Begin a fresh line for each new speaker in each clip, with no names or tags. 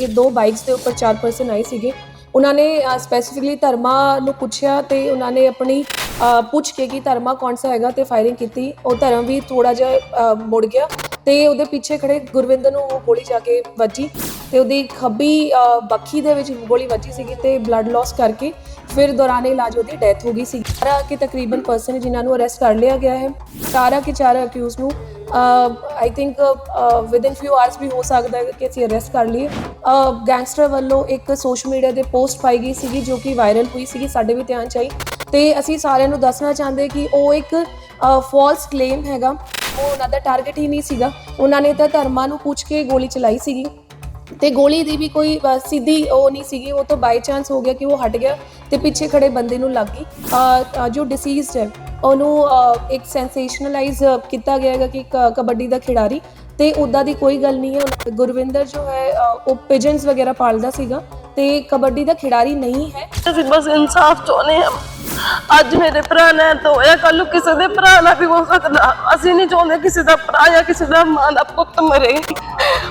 ਇਹ ਦੋ ਬਾਈਕਸ ਦੇ ਉੱਪਰ ਚਾਰ ਪਰਸਨ ਆਏ ਸੀਗੇ। ਉਹਨਾਂ ਨੇ ਸਪੈਸੀਫਿਕਲੀ ਧਰਮਾ ਨੂੰ ਪੁੱਛਿਆ ਤੇ ਉਹਨਾਂ ਨੇ ਆਪਣੀ ਪੁੱਛ ਕੇ ਕਿ ਧਰਮਾ ਕੌਣ ਸਾ ਹੈਗਾ ਤੇ ਫਾਇਰਿੰਗ ਕੀਤੀ। ਉਹ ਧਰਮ ਵੀ ਥੋੜਾ ਜਿਹਾ ਮੁੜ ਗਿਆ ਤੇ ਉਹਦੇ ਪਿੱਛੇ ਖੜੇ ਗੁਰਵਿੰਦਰ ਨੂੰ ਉਹ ਗੋਲੀ ਜਾ ਕੇ ਵੱਜੀ ਤੇ ਉਹਦੀ ਖੱਬੀ ਅ, ਬੱਖੀ ਦੇ ਵਿੱਚ ਗੋਲੀ ਵੱਜੀ ਸੀਗੀ ਤੇ ਬਲੱਡ ਲਾਸ ਕਰਕੇ ਫਿਰ ਦੌਰਾਨ ਇਲਾਜ ਉਹਦੀ ਡੈਥ ਹੋ ਗਈ ਸੀ। ਸਾਰਾ ਕਿ ਤਕਰੀਬਨ ਪਰਸਨ ਜਿਨ੍ਹਾਂ ਨੂੰ ਅਰੈਸਟ ਕਰ ਲਿਆ ਗਿਆ ਹੈ ਸਾਰਾ ਕਿ ਚਾਰ ਅਕਿਊਜ਼ ਨੂੰ I think within few hours ਵੀ ਹੋ ਸਕਦਾ ਹੈ ਕਿ ਅਸੀਂ ਅਰੈਸਟ ਕਰ ਲਈਏ। ਗੈਂਗਸਟਰ ਵੱਲੋਂ ਇੱਕ ਸੋਸ਼ਲ ਮੀਡੀਆ ਤੇ ਪੋਸਟ ਪਾਈ ਗਈ ਸੀਗੀ ਜੋ ਕਿ ਵਾਇਰਲ ਹੋਈ ਸੀਗੀ, ਸਾਡੇ ਵੀ ਧਿਆਨ ਚ ਆਈ। ਤੇ ਅਸੀਂ ਸਾਰਿਆਂ ਨੂੰ ਦੱਸਣਾ ਚਾਹੁੰਦੇ ਕਿ ਉਹ ਇੱਕ ਫਾਲਸ ਕਲੇਮ ਹੈਗਾ। ਉਹ ਉਹਨਾਂ ਦਾ ਟਾਰਗੇਟ ਹੀ ਨਹੀਂ ਸੀਗਾ। ਉਹਨਾਂ ਨੇ ਤਾਂ ਧਰਮਾਂ ਨੂੰ ਪੁੱਛ ਕੇ ਗੋਲੀ ਚਲਾਈ ਸੀਗੀ। ਤੇ ਗੋਲੀ ਦੀ ਵੀ ਕੋਈ ਸਿੱਧੀ ਉਹ ਨਹੀਂ ਸੀਗੀ। ਉਹ ਤਾਂ ਬਾਈ ਚਾਂਸ ਹੋ ਗਿਆ ਕਿ ਉਹ ਹਟ ਗਿਆ ਤੇ ਪਿੱਛੇ ਖੜੇ ਬੰਦੇ ਨੂੰ ਲੱਗ ਗਈ। ਜੋ ਡਿਸੀਜ਼ਡ ਹੈ ਉਹਨੂੰ ਇੱਕ ਸੈਂਸੇਸ਼ਨਲਾਈਜ਼ ਕੀਤਾ ਗਿਆ ਹੈਗਾ ਕਿ ਕਬੱਡੀ ਦਾ ਖਿਡਾਰੀ। ਤੇ ਉਦਾਂ ਦੀ ਕੋਈ ਗੱਲ ਨਹੀਂ ਹੈ। ਗੁਰਵਿੰਦਰ ਜੋ ਹੈ ਉਹ ਪਿਜਨਸ ਵਗੈਰਾ ਪਾਲਦਾ ਸੀਗਾ। ਤੇ ਕਬੱਡੀ ਦਾ ਖਿਡਾਰੀ ਨਹੀਂ ਹੈ।
ਅਸੀਂ ਬਸ ਇਨਸਾਫ ਚਾਹੁੰਦੇ ਹਾਂ ਅੱਜ ਮੇਰੇ ਭਰਾ ਨੇ ਤਾਂ ਕੱਲ ਨੂੰ ਕਿਸੇ ਦੇ ਭਰਾ ਨਾਲ ਵੀ ਹੋ ਸਕਦਾ ਅਸੀਂ ਨਹੀਂ ਚਾਹੁੰਦੇ ਕਿਸੇ ਦਾ ਭਰਾ ਜਾਂ ਕਿਸੇ ਦਾ ਮਾਂ ਦਾ ਪੁੱਤ ਮਰੇ।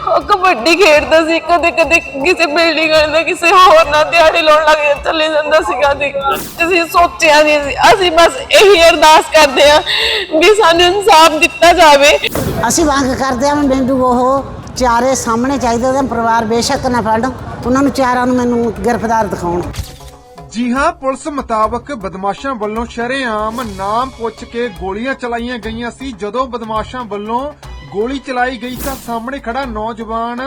ਉਹ ਕਬੱਡੀ ਖੇਡਦਾ ਸੀ, ਕਦੇ ਕਦੇ ਕਿਸੇ ਬਿਲਡਿੰਗ ਦਾ ਕਿਸੇ ਹੋਰ ਨਾਲ ਦਿਹਾੜੀ ਲਾਉਣ ਲੱਗ ਜਾਂਦਾ, ਚਲੇ ਜਾਂਦਾ ਸੀਗਾ ਜੀ ਅਸੀਂ ਸੋਚਿਆ ਨਹੀਂ ਸੀ। ਅਸੀਂ ਬਸ ਇਹੀ ਅਰਦਾਸ ਕਰਦੇ ਹਾਂ ਵੀ ਸਾਨੂੰ ਇਨਸਾਫ ਦਿੱਤਾ ਜਾਵੇ।
ਅਸੀਂ ਮੰਗ ਕਰਦੇ ਹਾਂ ਵੀ ਮੈਨੂੰ ਉਹ ਚਾਰੇ ਸਾਹਮਣੇ ਚਾਹੀਦੇ ਉਹਦਾ ਪਰਿਵਾਰ ਬੇਸ਼ੱਕ ਨਾ ਫੜਨ। ਉਹਨਾਂ ਨੂੰ ਚਾਰਾਂ ਨੂੰ ਮੈਨੂੰ ਗ੍ਰਿਫਤਾਰ ਦਿਖਾਉਣ।
ਜੀ ਹਾਂ, ਪੁਲਿਸ ਮੁਤਾਬਕ ਬਦਮਾਸ਼ਾਂ ਵੱਲੋਂ ਸ਼ਰੇਆਮ ਨਾਮ ਪੁੱਛ ਕੇ ਗੋਲੀਆਂ ਚਲਾਈਆਂ ਗਈਆਂ ਸੀ। ਜਦੋਂ ਬਦਮਾਸ਼ਾਂ ਵੱਲੋਂ ਗੋਲੀ ਚਲਾਈ ਗਈ ਤਾਂ ਸਾਹਮਣੇ ਖੜਾ ਨੌਜਵਾਨ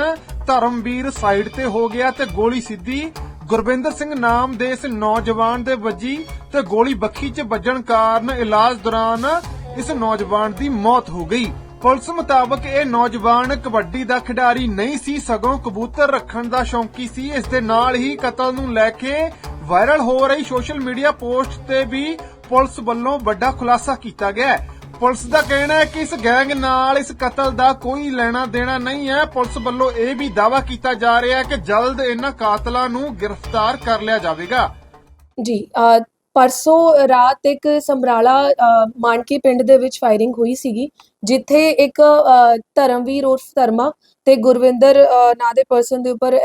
ਧਰਮਵੀਰ ਸਾਈਡ ਤੇ ਹੋ ਗਿਆ ਤੇ ਗੋਲੀ ਸਿੱਧੀ ਗੁਰਵਿੰਦਰ ਸਿੰਘ ਨਾਮ ਦੇ ਇਸ ਨੌਜਵਾਨ ਦੇ ਵੱਜੀ ਤੇ ਗੋਲੀ ਬੱਖੀ 'ਚ ਵੱਜਣ ਕਾਰਨ ਇਲਾਜ ਦੌਰਾਨ ਇਸ ਨੌਜਵਾਨ ਦੀ ਮੌਤ ਹੋ ਗਈ। ਪੁਲਿਸ ਮੁਤਾਬਕ ਇਹ ਨੌਜਵਾਨ ਕਬੱਡੀ ਦਾ ਖਿਡਾਰੀ ਨਹੀਂ ਸੀ, ਸਗੋਂ ਕਬੂਤਰ ਰੱਖਣ ਦਾ ਸ਼ੌਂਕੀ ਸੀ। ਇਸ ਦੇ ਨਾਲ ਹੀ ਕਤਲ ਨੂੰ ਲੈ ਕੇ ਵਾਇਰਲ ਹੋ ਰਹੀ ਸੋਸ਼ਲ ਮੀਡੀਆ ਪੋਸਟ ਤੇ ਵੀ ਪੁਲਿਸ ਵੱਲੋਂ ਵੱਡਾ ਖੁਲਾਸਾ ਕੀਤਾ ਗਿਆ ਹੈ। ਪੁਲਿਸ ਦਾ ਕਹਿਣਾ ਹੈ ਕਿ ਇਸ ਗੈਂਗ ਨਾਲ ਇਸ ਕਤਲ ਦਾ ਕੋਈ ਲੈਣਾ ਦੇਣਾ ਨਹੀਂ ਹੈ। ਪੁਲਿਸ ਵੱਲੋਂ ਇਹ ਵੀ ਦਾਵਾ ਕੀਤਾ ਜਾ ਰਿਹਾ ਹੈ ਕਿ ਜਲਦ ਇਹਨਾਂ ਕਾਤਲਾਂ ਨੂੰ ਗ੍ਰਿਫਤਾਰ ਕਰ ਲਿਆ ਜਾਵੇਗਾ।
ਜੀ ਅ, ਪਰਸੋਂ ਰਾਤ ਇੱਕ ਸਮਰਾਲਾ ਮਾਨਕੀ ਪਿੰਡ ਦੇ ਵਿੱਚ ਫਾਇਰਿੰਗ ਹੋਈ ਸੀਗੀ। ਜਿੱਥੇ ਇੱਕ ਧਰਮਵੀਰ ਉਰਫ ਧਰਮਾ ਤੇ ਗੁਰਵਿੰਦਰ ਨਾਂ ਦੇ ਪਰਸਨ ਦੇ ਉੱਪਰ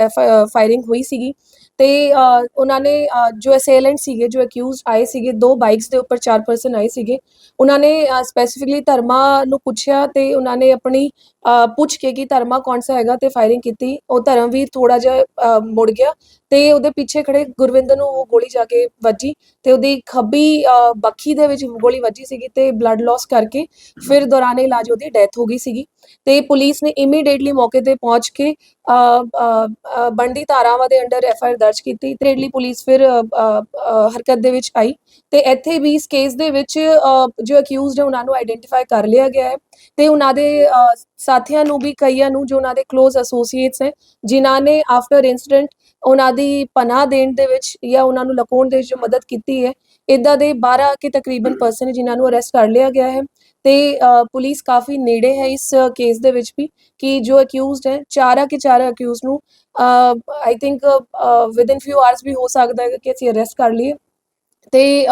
ਫਾਇਰਿੰਗ ਹੋਈ ਸੀਗੀ ਤੇ ਉਹਨਾਂ ਨੇ ਜੋ ਅਸੇਲੈਂਟ ਸੀਗੇ ਜੋ ਅਕਿਊਜ਼ਡ ਆਏ ਸੀਗੇ ਦੋ ਬਾਈਕਸ ਦੇ ਉੱਪਰ ਚਾਰ ਪਰਸਨ ਆਏ ਸੀਗੇ ਉਹਨਾਂ ਨੇ ਸਪੈਸੀਫਿਕਲੀ ਧਰਮਾ ਨੂੰ ਪੁੱਛਿਆ ਤੇ ਉਹਨਾਂ ਨੇ ਆਪਣੀ ਅ, ਪੁੱਛ ਕੇ ਕਿ ਧਰਮਾ ਕੌਣ ਸਾ ਹੈਗਾ ਤੇ ਫਾਇਰਿੰਗ ਕੀਤੀ ਉਹ ਧਰਮਵੀਰ ਥੋੜਾ ਜਿਹਾ ਅ, ਮੁੜ ਗਿਆ ਤੇ ਉਹਦੇ ਪਿੱਛੇ ਖੜੇ ਗੁਰਵਿੰਦਰ ਨੂੰ ਉਹ ਗੋਲੀ ਜਾ ਕੇ ਵੱਜੀ ਤੇ ਉਹਦੀ ਖੱਬੀ ਅ, ਬੱਖੀ ਦੇ ਵਿੱਚ ਗੋਲੀ ਵੱਜੀ ਸੀਗੀ ਤੇ ਬਲੱਡ ਲਾਸ ਕਰਕੇ ਫਿਰ ਦੌਰਾਨ ਇਲਾਜ ਉਹਦੀ ਡੈਥ ਹੋ ਗਈ ਸੀਗੀ ਤੇ ਪੁਲਿਸ ਨੇ ਇਮੀਡੀਏਟਲੀ ਮੌਕੇ ਤੇ ਪਹੁੰਚ ਕੇ ਅ, ਬਣਦੀ ਧਾਰਾਵਾਂ ਦੇ ਅੰਡਰ ਐਫ ਆਈ ਆਰ ਦਰਜ ਕੀਤੀ। ਤਰੇਡਲੀ ਪੁਲਿਸ ਫਿਰ ਹਰਕਤ ਦੇ ਵਿੱਚ ਆਈ। ਤੇ ਇੱਥੇ ਵੀ ਇਸ ਕੇਸ ਦੇ ਵਿੱਚ ਜੋ ਅਕਿਊਜ਼ਡ ਹੈ ਉਹਨਾਂ ਨੂੰ ਆਈਡੈਂਟੀਫਾਈ ਕਰ ਲਿਆ ਗਿਆ ਹੈ। ਤੇ ਉਹਨਾਂ ਦੇ ਸਾਥੀਆਂ ਨੂੰ ਵੀ ਕਈਆਂ ਨੂੰ ਜੋ ਉਹਨਾਂ ਦੇ ক্লোਜ਼ ਐਸੋਸੀਏਟਸ ਹੈ ਜਿਨ੍ਹਾਂ ਨੇ ਆਫਟਰ ਇਨਸੀਡੈਂਟ ਉਹਨਾਂ ਦੀ ਪਨਾਹ ਦੇਣ ਦੇ ਵਿੱਚ ਜਾਂ ਉਹਨਾਂ ਨੂੰ ਲਕਾਉਣ ਦੇ ਵਿੱਚ ਜੋ ਮਦਦ ਕੀਤੀ ਹੈ ਇਦਾਂ ਦੇ 12 ਕੇ ਤਕਰੀਬਨ ਪਰਸਨ ਜਿਨ੍ਹਾਂ ਨੂੰ ਅਰੈਸਟ ਕਰ ਲਿਆ ਗਿਆ ਹੈ। ਤੇ ਪੁਲਿਸ ਕਾਫੀ ਨੇੜੇ ਹੈ ਇਸ ਕੇਸ ਦੇ ਵਿੱਚ ਵੀ ਕਿ ਜੋ ਅਕਿਊਜ਼ਡ ਹੈ ਚਾਰਾ ਕੇ ਚਾਰਾ ਅਕਿਊਜ਼ ਨੂੰ I think within few hours ਵੀ ਹੋ ਸਕਦਾ ਹੈ ਕਿ ਅਸੀਂ ਅਰੈਸਟ ਕਰ ਲਈਏ। ਤੇ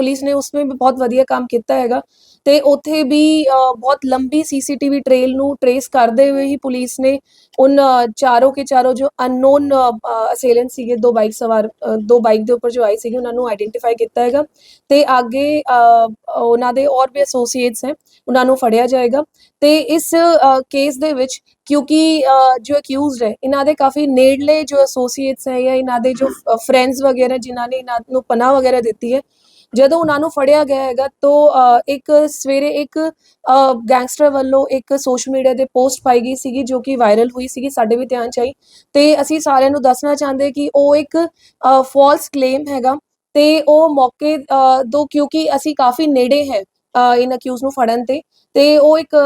ਪੁਲਿਸ ਨੇ ਉਸमें ਵੀ ਬਹੁਤ ਵਧੀਆ ਕੰਮ ਕੀਤਾ ਹੈਗਾ ਤੇ ਉੱਥੇ ਵੀ ਬਹੁਤ ਲੰਬੀ ਸੀਸੀਟੀਵੀ ਟ੍ਰੇਲ ਨੂੰ ਟਰੇਸ ਕਰਦੇ ਹੋਏ ਹੀ ਪੁਲਿਸ ਨੇ ਉਹਨਾਂ ਚਾਰੋਂ ਕੇ ਚਾਰੋਂ ਜੋ ਅਨਨੋਨ ਅਸੇਲੈਂਟ ਸੀਗੇ, ਦੋ ਬਾਈਕ ਸਵਾਰ ਦੋ ਬਾਈਕ ਦੇ ਉੱਪਰ ਜੋ ਆਏ ਸੀਗੇ, ਉਹਨਾਂ ਨੂੰ ਆਇਡੈਂਟੀਫਾਈ ਕੀਤਾ ਹੈਗਾ ਤੇ ਅੱਗੇ ਉਹਨਾਂ ਦੇ ਹੋਰ ਵੀ ਐਸੋਸੀਏਟਸ ਹੈ, ਉਹਨਾਂ ਨੂੰ ਫੜਿਆ ਜਾਏਗਾ ਤੇ ਇਸ ਕੇਸ ਦੇ ਵਿੱਚ ਕਿਉਂਕਿ ਜੋ ਅਕਿਊਜ਼ਡ ਹੈ, ਇਹਨਾਂ ਦੇ ਕਾਫੀ ਨੇੜਲੇ ਜੋ ਐਸੋਸੀਏਟਸ ਹੈ ਜਾਂ ਇਹਨਾਂ ਦੇ ਜੋ ਫਰੈਂਡਸ ਵਗੈਰਾ ਜਿਨ੍ਹਾਂ ਨੇ ਇਹਨਾਂ ਨੂੰ ਪਨਾਹ ਵਗੈਰਾ ਦਿੱਤੀ ਹੈ ਜਦੋਂ ਉਹਨਾਂ ਨੂੰ ਫੜਿਆ ਗਿਆ ਹੈਗਾ, ਤੋਂ ਇੱਕ ਸਵੇਰੇ ਇੱਕ ਗੈਂਗਸਟਰ ਵੱਲੋਂ ਇੱਕ ਸੋਸ਼ਲ ਮੀਡੀਆ ਤੇ ਪੋਸਟ ਪਾਈ ਗਈ ਸੀਗੀ ਜੋ ਕਿ ਵਾਇਰਲ ਹੋਈ ਸੀਗੀ, ਸਾਡੇ ਵੀ ਧਿਆਨ ਚ ਆਈ। ਤੇ ਅਸੀਂ ਸਾਰਿਆਂ ਨੂੰ ਦੱਸਣਾ ਚਾਹੁੰਦੇ ਕਿ ਉਹ ਇੱਕ ਫਾਲਸ ਕਲੇਮ ਹੈਗਾ। ਤੇ ਉਹ ਮੌਕੇ ਤੋਂ ਕਿਉਂਕਿ ਅਸੀਂ ਕਾਫੀ ਨੇੜੇ ਹੈ। ਇਨ ਅਕਿਊਜ਼ ਨੂੰ ਫੜਨ ਤੇ। ਤੇ ਉਹ ਇੱਕ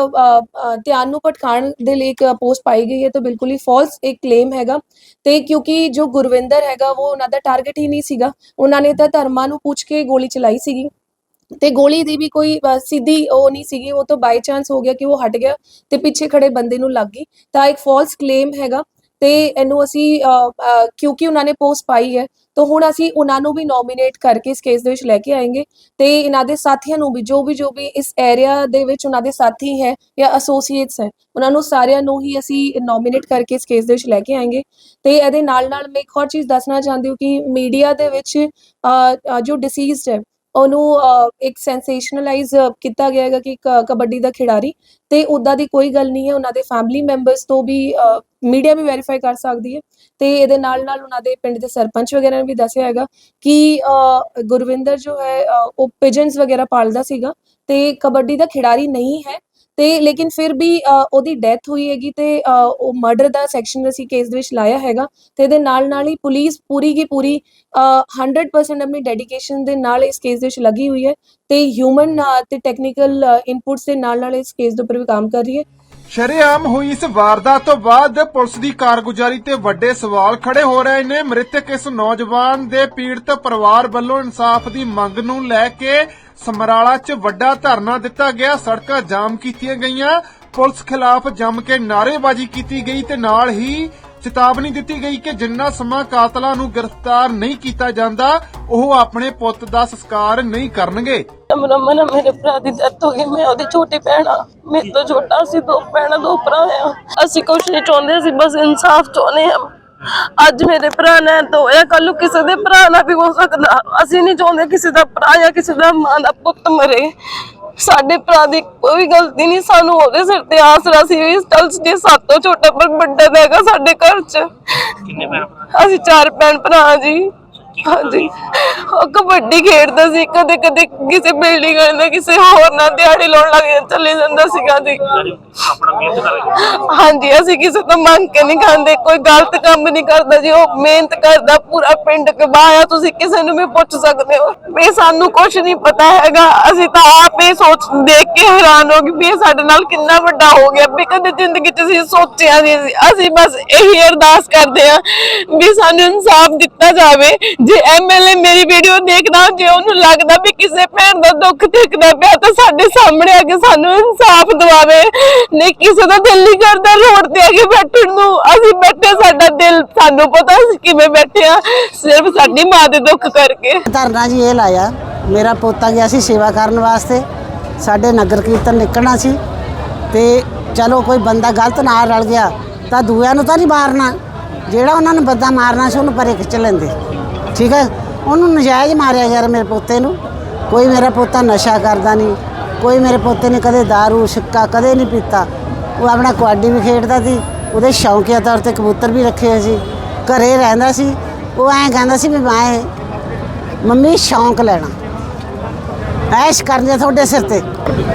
ਧਿਆਨ ਨੂੰ ਭਟਕਾਉਣ ਦੇ ਲਈ ਇੱਕ ਪੋਸਟ ਪਾਈ ਗਈ ਹੈ, ਤਾਂ ਬਿਲਕੁਲ ਹੀ ਫਾਲਸ ਇੱਕ ਕਲੇਮ ਹੈਗਾ। ਤੇ ਕਿਉਂਕਿ ਜੋ ਗੁਰਵਿੰਦਰ ਹੈਗਾ, ਉਹ ਉਹਨਾਂ ਦਾ ਟਾਰਗੇਟ ਹੀ ਨਹੀਂ ਸੀਗਾ। ਉਹਨਾਂ ਨੇ ਤਾਂ ਧਰਮਾਂ ਨੂੰ ਪੁੱਛ ਕੇ ਗੋਲੀ ਚਲਾਈ ਸੀਗੀ। ਤੇ ਗੋਲੀ ਦੀ ਵੀ ਕੋਈ ਸਿੱਧੀ ਉਹ ਨਹੀਂ ਸੀਗੀ। ਉਹ ਤਾਂ ਬਾਈ ਚਾਂਸ ਹੋ ਗਿਆ ਕਿ ਉਹ ਹਟ ਗਿਆ ਤੇ ਪਿੱਛੇ ਖੜੇ ਬੰਦੇ ਨੂੰ ਲੱਗ ਗਈ। ਤਾਂ ਇੱਕ ਫਾਲਸ ਕਲੇਮ ਹੈਗਾ। ਤੇ ਇਹਨੂੰ ਅਸੀਂ ਕਿਉਂਕਿ ਉਹਨਾਂ ਨੇ ਪੋਸਟ ਪਾਈ ਹੈ, ਤਾਂ ਹੁਣ ਅਸੀਂ ਉਹਨਾਂ ਨੂੰ ਵੀ ਨੋਮੀਨੇਟ ਕਰਕੇ ਇਸ ਕੇਸ ਦੇ ਵਿੱਚ ਲੈ ਕੇ ਆਏਗੇ ਤੇ ਇਹਨਾਂ ਦੇ ਸਾਥੀਆਂ ਨੂੰ ਵੀ, ਜੋ ਵੀ ਜੋ ਵੀ ਇਸ ਏਰੀਆ ਦੇ ਵਿੱਚ ਉਹਨਾਂ ਦੇ ਸਾਥੀ ਹੈ ਜਾਂ ਐਸੋਸੀਏਟਸ ਹੈ, ਉਹਨਾਂ ਨੂੰ ਸਾਰਿਆਂ ਨੂੰ ਹੀ ਅਸੀਂ ਨੋਮੀਨੇਟ ਕਰਕੇ ਇਸ ਕੇਸ ਦੇ ਵਿੱਚ ਲੈ ਕੇ ਆਏਗੇ। ਤੇ ਇਹਦੇ ਨਾਲ ਨਾਲ ਮੈਂ ਇੱਕ ਹੋਰ ਚੀਜ਼ ਦੱਸਣਾ ਚਾਹੁੰਦੀ ਹਾਂ ਕਿ ਮੀਡੀਆ ਦੇ ਵਿੱਚ ਜੋ ਡਿਸੀਜ਼ਡ ਹੈ ਉਹਨੂੰ ਇੱਕ ਸੈਂਸੇਸ਼ਨਲਾਈਜ਼ ਕੀਤਾ ਗਿਆ ਹੈਗਾ ਕਿ ਕ- ਕਬੱਡੀ ਦਾ ਖਿਡਾਰੀ। ਤੇ ਉਦਾਂ ਦੀ ਕੋਈ ਗੱਲ ਨਹੀਂ ਹੈ, ਉਹਨਾਂ ਦੇ ਫੈਮਿਲੀ ਮੈਂਬਰਸ ਤੋਂ ਵੀ ਮੀਡੀਆ ਵੀ ਵੈਰੀਫਾਈ ਕਰ ਸਕਦੀ ਹੈ। ਤੇ ਇਹਦੇ ਨਾਲ ਨਾਲ ਉਹਨਾਂ ਦੇ ਪਿੰਡ ਦੇ ਸਰਪੰਚ ਵਗੈਰਾ ਨੇ ਵੀ ਦੱਸਿਆ ਹੈਗਾ ਕਿ ਗੁਰਵਿੰਦਰ ਜੋ ਹੈ ਉਹ ਪਿਜਨਸ ਵਗੈਰਾ ਪਾਲਦਾ ਸੀਗਾ। ਤੇ ਕਬੱਡੀ ਦਾ ਖਿਡਾਰੀ ਨਹੀਂ ਹੈ। ਤੇ ਲੇਕਿਨ ਫਿਰ ਵੀ ਉਹਦੀ ਡੈਥ ਹੋਈ ਹੈਗੀ ਤੇ ਉਹ ਮਰਡਰ ਦਾ ਸੈਕਸ਼ਨ ਅਸੀਂ ਕੇਸ ਦੇ ਵਿੱਚ ਲਾਇਆ ਹੈਗਾ ਤੇ ਇਹਦੇ ਨਾਲ ਨਾਲ ਹੀ ਪੁਲਿਸ ਪੂਰੀ ਕੀ ਪੂਰੀ ਅ, 100% ਆਪਣੀ ਡੈਡੀਕੇਸ਼ਨ ਦੇ ਨਾਲ ਇਸ ਕੇਸ ਦੇ ਵਿੱਚ ਲੱਗੀ ਹੋਈ ਹੈ ਤੇ ਹਿਊਮਨ ਤੇ ਟੈਕਨੀਕਲ ਇਨਪੁਟਸ ਦੇ ਨਾਲ ਨਾਲ ਇਸ ਕੇਸ ਦੇ ਉੱਪਰ ਵੀ ਕੰਮ ਕਰ ਰਹੀ ਹੈ।
ਸ਼ਰੇਆਮ ਹੋਈ ਇਸ ਵਾਰਦਾਤ ਤੋਂ ਬਾਅਦ ਪੁਲਿਸ ਦੀ ਕਾਰਗੁਜ਼ਾਰੀ ਤੇ ਵੱਡੇ ਸਵਾਲ ਖੜੇ ਹੋ ਰਹੇ ਨੇ। ਮ੍ਰਿਤਕ ਇਸ ਨੌਜਵਾਨ ਦੇ ਪੀੜਤ ਪਰਿਵਾਰ ਵੱਲੋਂ ਇਨਸਾਫ ਦੀ ਮੰਗ ਨੂੰ ਲੈ ਕੇ ਸਮਰਾਲਾ 'ਚ ਵੱਡਾ ਧਰਨਾ ਦਿੱਤਾ ਗਿਆ। ਸੜਕਾਂ ਜਾਮ ਕੀਤੀਆਂ ਗਈਆਂ। ਪੁਲਿਸ ਖਿਲਾਫ ਜੰਮ ਕੇ ਨਾਅਰੇਬਾਜ਼ੀ ਕੀਤੀ ਗਈ ਤੇ ਨਾਲ ਹੀ ਚੇਤਾਵਨੀ ਦਿੱਤੀ ਗਈ ਕਿ ਜਿੰਨਾ ਸਮਾਂ ਕਾਤਲਾਂ ਨੂੰ ਗ੍ਰਿਫਤਾਰ ਨਹੀਂ ਕੀਤਾ ਜਾਂਦਾ, ਉਹ ਆਪਣੇ ਪੁੱਤ ਦਾ ਸੰਸਕਾਰ ਨਹੀਂ ਕਰਨਗੇ।
ਅਮਰਮਨ ਮੇਰੇ ਭਰਾ ਦੀ ਡੈਥ ਹੋ ਗਈ, ਮੈਂ ਉਹਦੀ ਛੋਟੀ ਭੈਣ ਆ। ਮੇਰੇ ਤੋਂ ਛੋਟਾ ਸੀ, ਦੋ ਭੈਣਾਂ ਦੋ ਭਰਾ ਆ। ਅਸੀਂ ਕੁਛ ਨਹੀਂ ਚਾਹੁੰਦੇ, ਅਸੀਂ ਬਸ ਇਨਸਾਫ ਚਾਹੁੰਦੇ ਹਾਂ। ਅੱਜ ਮੇਰੇ ਭਰਾ ਨੇ ਤਾਂ ਕੱਲ ਨੂੰ ਕਿਸੇ ਦੇ ਭਰਾ ਨਾਲ ਵੀ ਹੋ ਸਕਦਾ। ਅਸੀਂ ਨਹੀਂ ਚਾਹੁੰਦੇ ਕਿਸੇ ਦਾ ਭਰਾ ਜਾਂ ਕਿਸੇ ਦਾ ਮਾਂ ਦਾ ਪੁੱਤ ਮਰੇ। ਸਾਡੇ ਭਰਾ ਦੀ ਕੋਈ ਗਲਤੀ ਨਹੀਂ ਸਾਨੂੰ ਉਹਦੇ ਸਿਰ ਤੇ ਆਸਰਾ ਸੀ ਵੀ ਚੱਲ ਜੇ ਸਾਤੋਂ ਛੋਟਾ ਪਰ ਵੱਡਾ ਹੈਗਾ ਸਾਡੇ ਘਰ 'ਚ।
ਕਿੰਨੇ ਭੈਣ ਭਰਾ?
ਅਸੀਂ ਚਾਰ ਭੈਣ ਭਰਾ ਜੀ। ਹਾਂਜੀ। ਉਹ ਕਬੱਡੀ ਖੇਡਦਾ ਸੀ ਕਦੇ ਕਦੇ ਕਿਸੇ ਬਿਲਡਿੰਗ ਅੰਦਰ ਕਿਸੇ ਹੋਰ ਨਾਲ ਦਿਹਾੜੀ ਲਾਉਣ ਲੱਗ ਜਾਂਦਾ ਚੱਲੇ ਜਾਂਦਾ ਸੀਗਾ ਜੀ
ਯਾਨੀ ਆਪਣਾ ਮਿਹਨਤ ਕਰਕੇ
ਹਾਂਜੀ ਅਸੀਂ ਕਿਸੇ ਤੋਂ ਮੰਗ ਕੇ ਨਹੀਂ ਖਾਂਦੇ ਕੋਈ ਗਲਤ ਕੰਮ ਨਹੀਂ ਕਰਦਾ ਜੀ ਉਹ ਮਿਹਨਤ ਕਰਦਾ ਪੂਰਾ ਪਿੰਡ ਕਬਾਇਆ ਤੁਸੀਂ ਕਿਸੇ ਨੂੰ ਵੀ ਪੁੱਛ ਸਕਦੇ ਹੋ। ਵੀ ਸਾਨੂੰ ਕੁਝ ਨਹੀਂ ਪਤਾ ਹੈਗਾ ਅਸੀਂ ਤਾਂ ਆਪ ਇਹ ਸੋਚ ਦੇਖ ਕੇ ਹੈਰਾਨ ਹੋ ਗਏ ਵੀ ਇਹ ਸਾਡੇ ਨਾਲ ਕਿੰਨਾ ਵੱਡਾ ਹੋ ਗਿਆ ਵੀ ਕਦੇ ਜ਼ਿੰਦਗੀ 'ਚ ਅਸੀਂ ਸੋਚਿਆ ਨਹੀਂ ਸੀ। ਅਸੀਂ ਬਸ ਇਹੀ ਅਰਦਾਸ ਕਰਦੇ ਹਾਂ ਵੀ ਸਾਨੂੰ ਇਨਸਾਫ ਦਿੱਤਾ ਜਾਵੇ ਜੇ ਐਮਐਲਏ ਮੇਰੀ ਵੀਡੀਓ ਦੇਖਦਾ, ਜੇ ਉਹਨੂੰ ਲੱਗਦਾ ਵੀ ਕਿਸੇ ਭੈਣ ਦਾ ਦੁੱਖ ਦੇਖਦਾ ਪਿਆ, ਤਾਂ ਸਾਡੇ ਸਾਹਮਣੇ ਆ ਕੇ ਸਾਨੂੰ ਇਨਸਾਫ ਦਿਵਾਵੇ। ਨਹੀਂ, ਕਿਸੇ ਦਾ ਦਿਲ ਨਹੀਂ ਕਰਦਾ ਰੋਡ ਤੇ ਆ ਕੇ ਬੈਠਣ ਨੂੰ। ਅਸੀਂ ਬੈਠੇ, ਸਾਡਾ ਦਿਲ ਸਾਨੂੰ ਪਤਾ ਅਸੀਂ ਕਿਵੇਂ ਬੈਠੇ ਆ, ਸਿਰਫ ਸਾਡੀ ਮਾਂ ਦੇ ਦੁੱਖ ਕਰਕੇ।
ਧਰਨਾ ਜੀ ਇਹ ਲਾਇਆ, ਮੇਰਾ ਪੋਤਾ ਗਿਆ ਸੀ ਸੇਵਾ ਕਰਨ ਵਾਸਤੇ। ਸਾਡੇ ਨਗਰ ਕੀਰਤਨ ਨਿਕਲਣਾ ਸੀ। ਤੇ ਚਲੋ, ਕੋਈ ਬੰਦਾ ਗਲਤ ਨਾਲ ਰਲ ਗਿਆ, ਤਾਂ ਦੂਆਂ ਨੂੰ ਤਾਂ ਨਹੀਂ ਮਾਰਨਾ। ਜਿਹੜਾ ਉਹਨਾਂ ਨੂੰ ਬੰਦਾ ਮਾਰਨਾ ਸੀ, ਉਹਨੂੰ ਪਰੇ ਖਿੱਚ ਲੈਂਦੇ। ਠੀਕ ਹੈ? ਉਹਨੂੰ ਨਜਾਇਜ਼ ਮਾਰਿਆ ਗਿਆ ਮੇਰੇ ਪੋਤੇ ਨੂੰ। ਕੋਈ ਮੇਰਾ ਪੋਤਾ ਨਸ਼ਾ ਕਰਦਾ ਨਹੀਂ। ਕੋਈ ਮੇਰੇ ਪੋਤੇ ਨੇ ਕਦੇ दारू, ਸਿੱਕਾ ਕਦੇ ਨਹੀਂ ਪੀਤਾ। ਉਹ ਆਪਣਾ ਕਬੱਡੀ ਵੀ ਖੇਡਦਾ ਸੀ। ਉਹਦੇ ਸ਼ੌਂਕੀਆ ਤੌਰ ਤੇ ਕਬੂਤਰ ਵੀ ਰੱਖੇ ਹੋਏ ਸੀ। ਘਰੇ ਰਹਿੰਦਾ ਸੀ। ਉਹ ਐਂ ਕਹਿੰਦਾ ਸੀ ਵੀ ਮੈਂ ਮੰਮੀ ਸ਼ੌਂਕ ਲੈਣਾ। ਐਸ਼ ਕਰਦੇ ਤੁਹਾਡੇ ਸਿਰ ਤੇ।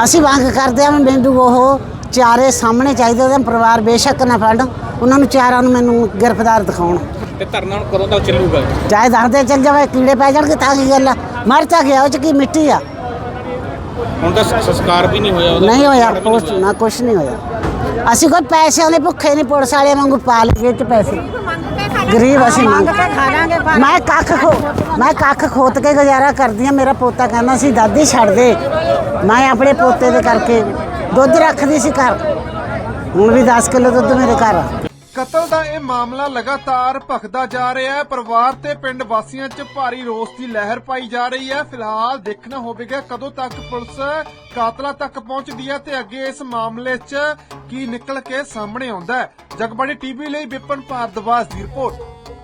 ਅਸੀਂ ਮੰਗ ਕਰਦੇ ਆ ਮੈਨੂੰ ਉਹ ਚਾਰੇ ਸਾਹਮਣੇ ਚਾਹੀਦੇ ਉਹਦਾ ਪਰਿਵਾਰ ਬੇਸ਼ੱਕ ਨਾ ਫੜਨ। ਉਹਨਾਂ ਨੂੰ ਚਾਰਾਂ ਨੂੰ ਮੈਨੂੰ ਗ੍ਰਿਫਤਾਰ ਦਿਖਾਉਣ।
ਤੇ ਧਰਨਾ ਹੁਣ ਕਦੋਂ ਤੱਕ ਚੱਲੂਗਾ?
ਚਾਹੇ ਦੱਸਦੇ ਚੱਲ ਜਾਵੇ ਕੀੜੇ ਪੈ ਜਾਣਗੇ ਤਾਂ ਕੀ ਗੱਲ ਆ? ਮਰ ਤਾਂ ਗਿਆ ਉਹ ਚ ਕੀ ਮਿੱਟੀ ਆ?
ਹੁਣ ਤਾਂ ਸ- ਸੰਸਕਾਰ ਵੀ ਨਹੀਂ ਹੋਇਆ ਉਹਦਾ।
ਨਹੀਂ ਹੋਇਆ
ਸੰਸਕਾਰ ਵੀ ਨਹੀਂ
ਕੁਛ ਨਾ ਕੁਛ ਨਹੀਂ ਹੋਇਆ। ਅਸੀਂ ਕੋਈ ਪੈਸਿਆਂ ਦੇ ਭੁੱਖੇ ਨਹੀਂ ਪੁਲਿਸ ਵਾਲੇ ਵਾਂਗੂ ਪਾ ਲਈਏ ਚ ਪੈਸੇ। ਗਰੀਬ ਅਸੀਂ ਮੰਗ ਮੈਂ ਕੱਖ ਖੋ ਮੈਂ ਕੱਖ ਖੋਤ ਕੇ ਗੁਜ਼ਾਰਾ ਕਰਦੀ ਆ ਮੇਰਾ ਪੋਤਾ ਕਹਿੰਦਾ ਸੀ ਦਾਦੀ ਛੱਡ ਦੇ। ਮੈਂ ਆਪਣੇ ਪੋਤੇ ਦੇ ਕਰਕੇ ਦੁੱਧ ਰੱਖਦੀ ਸੀ ਘਰ। ਹੁਣ ਵੀ 10 ਕਿਲੋ ਦੁੱਧ ਮੇਰੇ ਘਰ ਆ।
ਕਤਲ ਦਾ ਇਹ ਮਾਮਲਾ ਲਗਾਤਾਰ ਭਖਦਾ ਜਾ ਰਿਹਾ ਹੈ। ਪਰਿਵਾਰ ਤੇ ਪਿੰਡ ਵਾਸੀਆਂ 'ਚ ਭਾਰੀ ਰੋਸ ਦੀ ਲਹਿਰ ਪਾਈ ਜਾ ਰਹੀ ਹੈ। ਫਿਲਹਾਲ ਦੇਖਣਾ ਹੋਵੇਗਾ ਕਦੋਂ ਤੱਕ ਪੁਲਿਸ ਕਾਤਲਾ ਤੱਕ ਪਹੁੰਚਦੀ ਹੈ ਤੇ ਅੱਗੇ ਇਸ ਮਾਮਲੇ 'ਚ ਕੀ ਨਿਕਲ ਕੇ ਸਾਹਮਣੇ ਆਉਂਦਾ ਹੈ। ਜਗਬਾਣੀ ਟੀਵੀ ਲਈ ਵਿਪਨ ਭਾਰਦਵਾਜ ਦੀ ਰਿਪੋਰਟ।